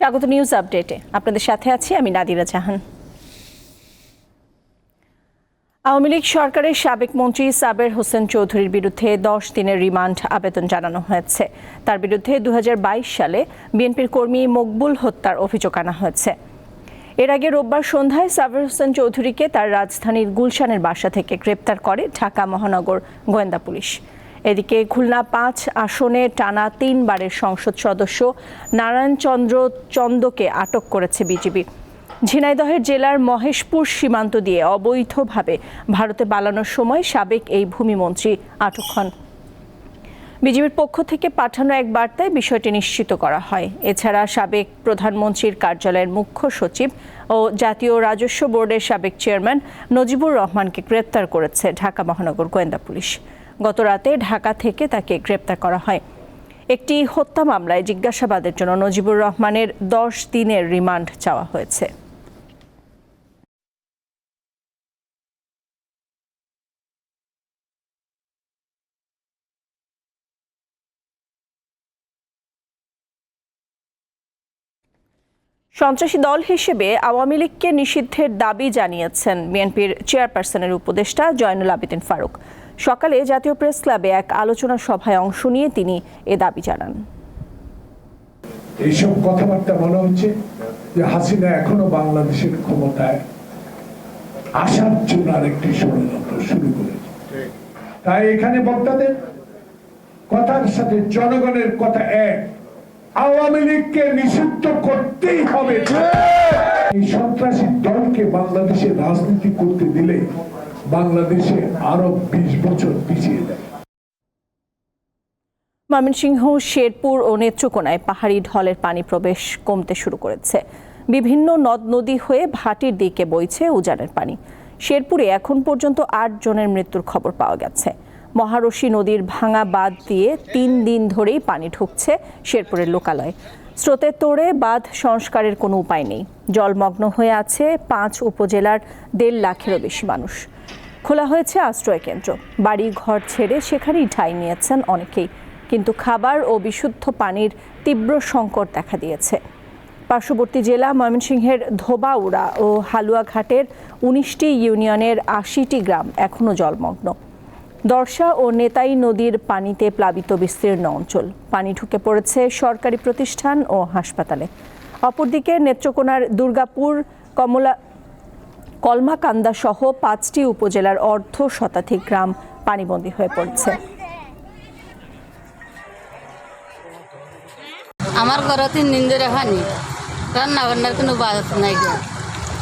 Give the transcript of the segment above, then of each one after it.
স্বাগত নিউজ আপডেটে। আপনাদের সাথে আছি আমি নাদিরা জাহান। আওয়ামী লীগ সরকারের সাবেক মন্ত্রী সাবের হোসেন চৌধুরীর বিরুদ্ধে দশ দিনের রিমান্ড আবেদন জানানো হয়েছে। তার বিরুদ্ধে দু হাজার বাইশ সালে বিএনপির কর্মী মকবুল হত্যার অভিযোগ আনা হয়েছে। এর আগে রোববার সন্ধ্যায় সাবের হোসেন চৌধুরীকে তার রাজধানীর গুলশানের বাসা থেকে গ্রেপ্তার করে ঢাকা মহানগর গোয়েন্দা পুলিশ। এদিকে খুলনা পাঁচ আসনে টানা তিনবারের সংসদ সদস্য নারায়ণ চন্দ্র চন্দকে আটক করেছে বিজিবি ঝিনাইদহের জেলার মহেশপুর সীমান্ত দিয়ে অবৈধভাবে ভারতে পালানোর সময় সাবেক এই ভূমিমন্ত্রী আটক হন। বিজেপির পক্ষ থেকে পাঠানো এক বার্তায় বিষয়টি নিশ্চিত করা হয়। এছাড়া সাবেক প্রধানমন্ত্রীর কার্যালয়ের মুখ্য সচিব ও জাতীয় রাজস্ব বোর্ডের সাবেক চেয়ারম্যান নজিবুর রহমানকে গ্রেপ্তার করেছে ঢাকা মহানগর গোয়েন্দা পুলিশ। গত রাতে ঢাকা থেকে তাকে গ্রেপ্তার করা হয়। একটি হত্যা মামলায় জিজ্ঞাসাবাদের জন্য নজিবুর রহমানের দশ দিনের রিমান্ড চাওয়া হয়েছে। সন্ত্রাসী দল হিসেবে আওয়ামী লীগকে নিষিদ্ধের দাবি জানিয়েছেন বিএনপির চেয়ারপারসনের উপদেষ্টা জয়নুল আবেদিন ফারুক। সকালে জাতীয় প্রেস ক্লাবে এক আলোচনা সভায় অংশ নিয়ে তিনি এ দাবি জানান। এইসব কথাবার্তা মনে হচ্ছে যে হাসিনা এখনও বাংলাদেশের ক্ষমতায় আসার জন্য আরেকটি ষড়যন্ত্র শুরু করেছে। তাই এখানে বক্তাদের কথার সাথে জনগণের কথা এক। আওয়ামী লীগকে নিষিদ্ধ করতেই হবে। এই সন্ত্রাসী দলকে বাংলাদেশে রাজনীতি করতে দিলে বাংলাদেশে আরও বিশ বছর পিছিয়ে দেয় ময়মনসিংহ, শেরপুর ও নেত্রকোনায় পাহাড়ি ঢলের পানি প্রবেশ কমতে শুরু করেছে। বিভিন্ন নদ নদী হয়ে ভাটির দিকে বইছে উজানের পানি। শেরপুরে এখন পর্যন্ত আট জনের মৃত্যুর খবর পাওয়া গেছে। মহারশী নদীর ভাঙা বাঁধ দিয়ে তিন দিন ধরেই পানি ঢুকছে শেরপুরের লোকালয়। স্রোতের তোড়ে বাঁধ সংস্কারের কোনো উপায় নেই। জলমগ্ন হয়ে আছে পাঁচ উপজেলার দেড় লাখেরও বেশি মানুষ। খোলা হয়েছে আশ্রয় কেন্দ্র বাড়ি ঘর ছেড়ে সেখানেই ঠাঁই নিয়েছেন অনেকেই। কিন্তু খাবার ও বিশুদ্ধ পানির তীব্র সংকট দেখা দিয়েছে। পার্শ্ববর্তী জেলা ময়মনসিংহের ধোবাউড়া ও হালুয়াঘাটের উনিশটি ইউনিয়নের আশিটি গ্রাম এখনও জলমগ্ন। দর্শা ও নেতাই নদীর পানিতে প্লাবিত বিস্তীর্ণ অঞ্চল। পানি ঢুকে পড়েছে সরকারি প্রতিষ্ঠান ও হাসপাতালে। অপরদিকে নেত্রকোনার দুর্গাপুর, কমলা কলমাকান্দা সহ পাঁচটি উপজেলার অর্ধ শতাধিক গ্রাম পানিবন্দী হয়ে পড়ছে। আমার ঘরে তিন দিন ধরে পানি। রান্না বান্নার কোনো বাস নাই গো।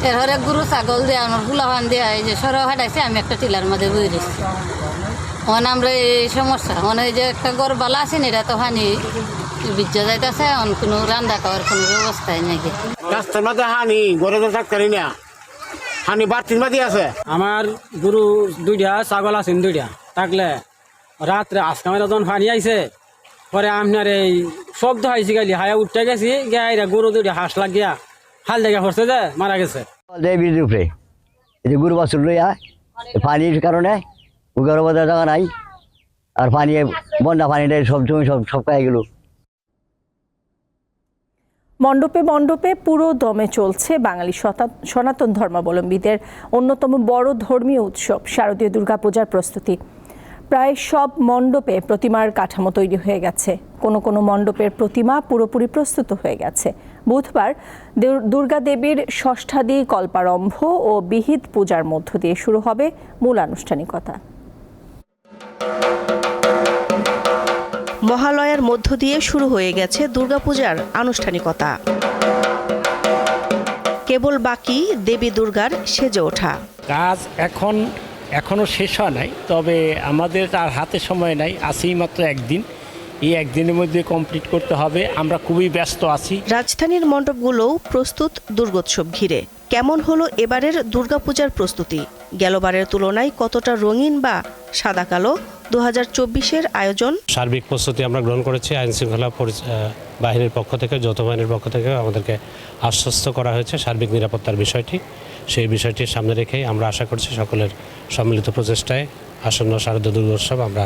এর হরে গরু ছাগল দিয়ে আমার ফুলা ফান দিয়ে এই যে সর হাঁটাইছে আমি একটা টিলার মধ্যে বই রয়েছি। মানে আমরা এই সমস্যা মানে এই যে একটা গড় বালা আছে না এটা তো হানি বিজ্জা যাইতেছে অন কোনো রান্না খাওয়ার কোনো ব্যবস্থাই নাই রাস্তার মাঝে হানি ঘরে তো থাকতে না। হানি বাড়তির মাঝে আছে? আমার গরু দুইটা ছাগল আছে দুইটা। থাকলে রাত্রে আজকে আমার যখন পানি আইছে পরে আপনার এই শব্দ হয়েছে গেলি হায়া উঠতে গেছি গাইরা গরু দুইটা হাঁস লাগিয়া হাল দেখা পড়ছে যে মারা গেছে। দেবীর উপরে। এই যে গুরু বাছুর লইয়া পানির কারণে জায়গা নাই। আর পানি বন্যা পানিটা সব জমি সব সব খাই গেল। মণ্ডপে মণ্ডপে পুরো দমে চলছে বাঙালি সনাতন ধর্মাবলম্বীদের অন্যতম বড় ধর্মীয় উৎসব, শারদীয় দুর্গাপূজার প্রস্তুতি। প্রায় সব মণ্ডপে প্রতিমার কাঠামো তৈরি হয়ে গেছে। কোনো কোনো মণ্ডপের প্রতিমা পুরোপুরি প্রস্তুত হয়ে গেছে। বুধবার দুর্গা দেবীর ষষ্ঠাদি কল্পারম্ভ ও বিহিত পূজার মধ্য দিয়ে শুরু হবে মূল আনুষ্ঠানিকতা মহালয়ার মধ্য দিয়ে শুরু হয়ে গেছে দুর্গাপূজার আনুষ্ঠানিকতা। কেবল বাকি দেবী দুর্গার সেজে ওঠা। কাজ এখন এখনও শেষ হয় নাই তবে আমাদের আর হাতে সময় নাই আছেই মাত্র একদিন। এই একদিনের মধ্যে কমপ্লিট করতে হবে আমরা খুবই ব্যস্ত আছি। রাজধানীর মণ্ডপগুলোও প্রস্তুত দুর্গোৎসব ঘিরে। কেমন হলো এবারের দুর্গাপূজার প্রস্তুতি? গেলবারের তুলনায় কতটা রঙিন বা সাদা কালো? দু হাজার চব্বিশের আয়োজন। সার্বিক প্রস্তুতি আমরা গ্রহণ করেছি। আইন শৃঙ্খলা বাহিনীর পক্ষ থেকে যৌথ বাহিনীর পক্ষ থেকে আমাদেরকে আশ্বস্ত করা হয়েছে সার্বিক নিরাপত্তার বিষয়টি। সেই বিষয়টি সামনে রেখেই আমরা আশা করছি সকলের সম্মিলিত প্রচেষ্টায় আসন্ন শারদীয় দুর্গোৎসব আমরা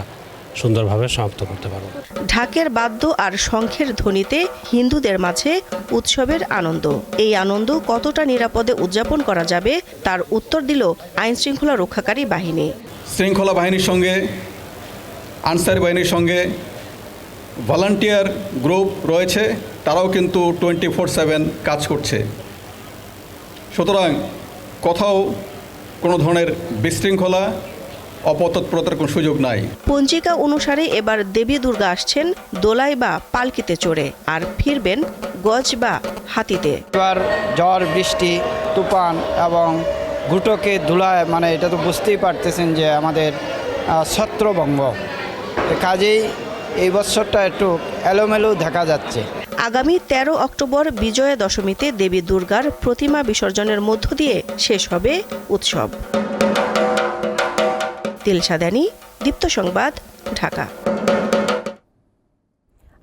সুন্দরভাবে সমাপ্ত করতে পারব। ঢাকের বাদ্য আর শঙ্খের ধ্বনিতে হিন্দুদের মাঝে উৎসবের আনন্দ। এই আনন্দ কতটা নিরাপদে উদযাপন করা যাবে তার উত্তর দিল আইন শৃঙ্খলা রক্ষাকারী বাহিনী। শৃঙ্খলা বাহিনীর সঙ্গে আনসারি বাহিনীর সঙ্গে ভলান্টিয়ার গ্রুপ রয়েছে তারাও কিন্তু টোয়েন্টি ফোর সেভেন কাজ করছে। সুতরাং কোথাও কোনো ধরনের বিশৃঙ্খলা অপতৎপরতার কোনো সুযোগ নাই। পঞ্জিকা অনুসারে এবার দেবী দুর্গা আসছেন দোলাই বা পালকিতে চড়ে আর ফিরবেন গজ বা হাতিতে। এবার ঝড় বৃষ্টি তুফান এবং ঘুটকে ধুলায় মানে এটা তো বুঝতেই পারতেছেন যে আমাদের ছত্রভঙ্গ। কাজেই এই বছরটা একটু এলোমেলো দেখা যাচ্ছে। আগামী ১৩ অক্টোবর বিজয়া দশমীতে দেবী দুর্গার প্রতিমা বিসর্জনের মধ্য দিয়ে শেষ হবে উৎসব। দিলশাদানি দীপ্ত সংবাদ ঢাকা।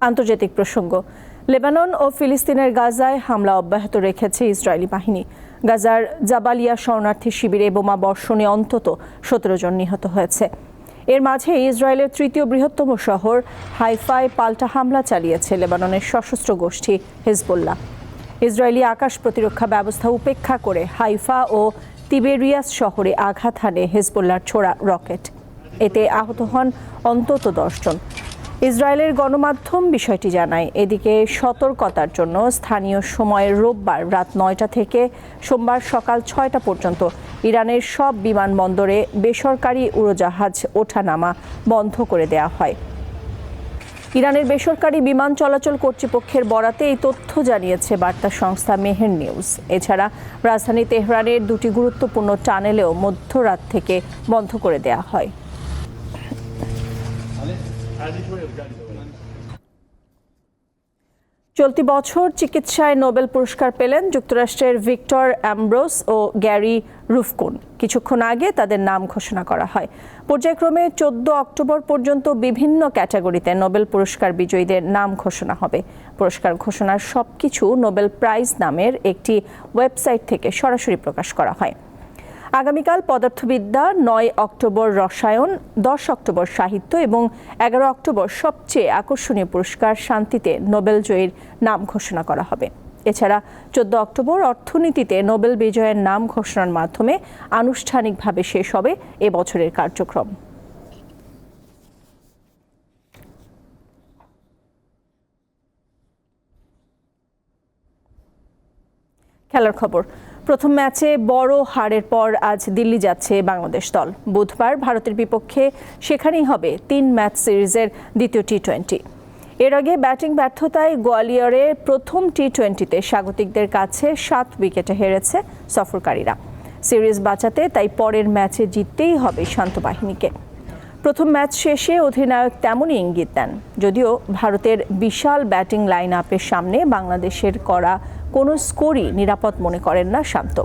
আন্তর্জাতিক প্রসঙ্গ লেবানন ও ফিলিস্তিনের গাজায় হামলা অব্যাহত রেখেছে ইসরায়েলি বাহিনী। গাজার জাবালিয়া শরণার্থী শিবিরে বোমা বর্ষণে অন্তত সতেরো জন নিহত হয়েছে। এর মাঝে ইসরায়েলের তৃতীয় বৃহত্তম শহর হাইফায় পাল্টা হামলা চালিয়েছে লেবাননের সশস্ত্র গোষ্ঠী হিজবুল্লাহ। ইসরায়েলি আকাশ প্রতিরক্ষা ব্যবস্থা উপেক্ষা করে হাইফা ও তিবেরিয়াস শহরে আঘাত হানে হিজবুল্লাহর ছোড়া রকেট। এতে আহত হন অন্তত দশজন ইসরায়েলের গণমাধ্যম বিষয়টি জানায়, এদিকে সতর্কতার জন্য স্থানীয় সময় রোববার রাত নয়টা থেকে সোমবার সকাল ছয়টা পর্যন্ত ইরানের সব বিমানবন্দরে বেসরকারি উড়োজাহাজ ওঠানামা বন্ধ করে দেওয়া হয়। ইরানের বেসরকারি বিমান চলাচল কর্তৃপক্ষের বরাতে এই তথ্য জানিয়েছে বার্তা সংস্থা মেহের নিউজ। এছাড়া রাজধানী তেহরানের দুটি গুরুত্বপূর্ণ টানেলেও মধ্যরাত থেকে বন্ধ করে দেওয়া হয়। চলতি বছর চিকিৎসায় নোবেল পুরস্কার পেলেন যুক্তরাষ্ট্রের ভিক্টর অ্যাম্ব্রোস ও গ্যারি রুফকুন। কিছুক্ষণ আগে তাদের নাম ঘোষণা করা হয়। পর্যায়ক্রমে চোদ্দ অক্টোবর পর্যন্ত বিভিন্ন ক্যাটাগরিতে নোবেল পুরস্কার বিজয়ীদের নাম ঘোষণা হবে। পুরস্কার ঘোষণার সবকিছু নোবেল প্রাইজ নামের একটি ওয়েবসাইট থেকে সরাসরি প্রকাশ করা হয়। আগামীকাল পদার্থবিদ্যা নয় অক্টোবর রসায়ন, দশ অক্টোবর সাহিত্য এবং এগারো অক্টোবর সবচেয়ে আকর্ষণীয় পুরস্কার শান্তিতে নোবেল জয়ীর নাম ঘোষণা করা হবে। এছাড়া চোদ্দ অক্টোবর অর্থনীতিতে নোবেল বিজয়ের নাম ঘোষণার মাধ্যমে আনুষ্ঠানিকভাবে শেষ হবে এ বছরের কার্যক্রম। খেলার খবর। প্রথম ম্যাচে বড় হারের পর আজ দিল্লি যাচ্ছে বাংলাদেশ দল। বুধবার ভারতের বিপক্ষে সেখানেই হবে তিন ম্যাচ সিরিজের দ্বিতীয় টি টোয়েন্টি এর আগে ব্যাটিং ব্যর্থতায় গোয়ালিয়রে প্রথম টি টোয়েন্টিতে স্বাগতিকদের কাছে সাত উইকেটে হেরেছে সফরকারীরা। সিরিজ বাঁচাতে তাই পরের ম্যাচে জিততেই হবে শান্ত বাহিনীকে। প্রথম ম্যাচ শেষে অধিনায়ক তেমনই ইঙ্গিত দেন। যদিও ভারতের বিশাল ব্যাটিং লাইন আপের সামনে বাংলাদেশের করা কোনো স্কোরই নিরাপদ মনে করেন না শান্ত।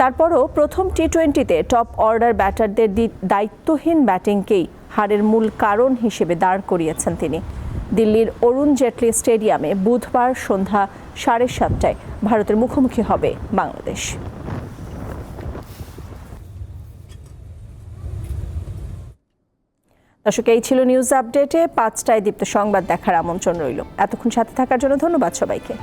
তারপরও প্রথম টি টোয়েন্টিতে টপ অর্ডার ব্যাটারদের দায়িত্বহীন ব্যাটিংকেই হারের মূল কারণ হিসেবে দাঁড় করিয়েছেন তিনি। দিল্লির অরুণ জেটলি স্টেডিয়ামে বুধবার সন্ধ্যা সাড়ে সাতটায় ভারতের মুখোমুখি হবে বাংলাদেশ। দর্শক, এই ছিল নিউজ আপডেটে। পাঁচটায় দীপ্ত সংবাদ দেখার আমন্ত্রণ রইল। এতক্ষণ সাথে থাকার জন্য ধন্যবাদ সবাইকে।